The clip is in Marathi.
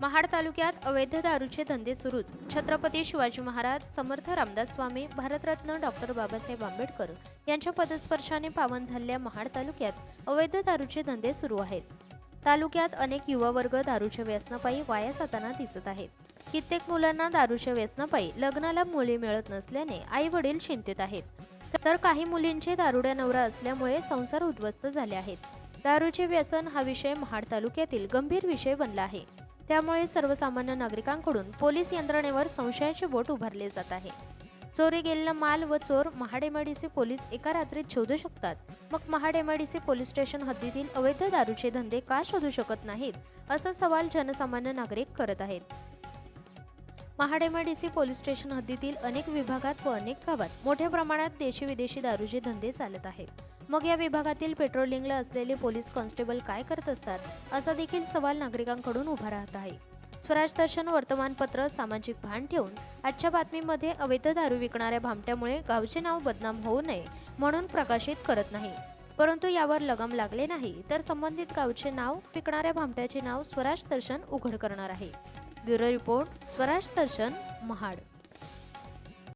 महाड तालुक्यात अवैध दारूचे धंदे सुरूच. छत्रपती शिवाजी महाराज समर्थ रामदास स्वामी भारतरत्न डॉक्टर बाबासाहेब आंबेडकर यांच्या पदस्पर्शाने पावन झालेल्या महाड तालुक्यात अवैध दारूचे धंदे सुरू आहेत. तालुक्यात अनेक युवा वर्ग दारूच्या व्यसनापायी वाया जाताना दिसत आहेत. कित्येक मुलांना दारूच्या व्यसनापायी लग्नाला मुली मिळत नसल्याने आई वडील चिंतित आहेत. तर काही मुलींचे दारुड्या नवरा असल्यामुळे संसार उद्ध्वस्त झाले आहेत. दारूचे व्यसन हा विषय महाड तालुक्यातील गंभीर विषय बनला आहे. त्यामुळे सर्वसामान्य नागरिकांकडून पोलीस यंत्रणेवर संशयाचे बोट उभारले जात आहे. चोरी गेलेला माल व चोर महाड पोलीस एका रात्रीत शोधू शकतात. मग महाड पोलीस स्टेशन हद्दीतील अवैध दारूचे धंदे का शोधू शकत नाहीत? असा सवाल जनसामान्य नागरिक करत आहेत. महाडेमाडीसी पोलीस स्टेशन हद्दीतील अनेक विभागात व अनेक गावात मोठ्या प्रमाणात देशी विदेशी दारूचे धंदे चालत आहेत. मग या विभागातील पेट्रोलिंगला असलेले पोलीस कॉन्स्टेबल काय करत असतात असा देखील सवाल नागरिकांकडून उभा राहत आहे. स्वराज दर्शन वर्तमानपत्र सामाजिक भान ठेवून आजच्या बातमीमध्ये अवैध दारू विकणाऱ्या भामट्यामुळे गावचे नाव बदनाम होऊ नये म्हणून प्रकाशित करत नाही. परंतु यावर लगाम लागले नाही तर संबंधित गावचे नाव विकणाऱ्या भामट्याचे नाव स्वराज दर्शन उघड करणार आहे. Bureau report Swaraj Darshan Mahad.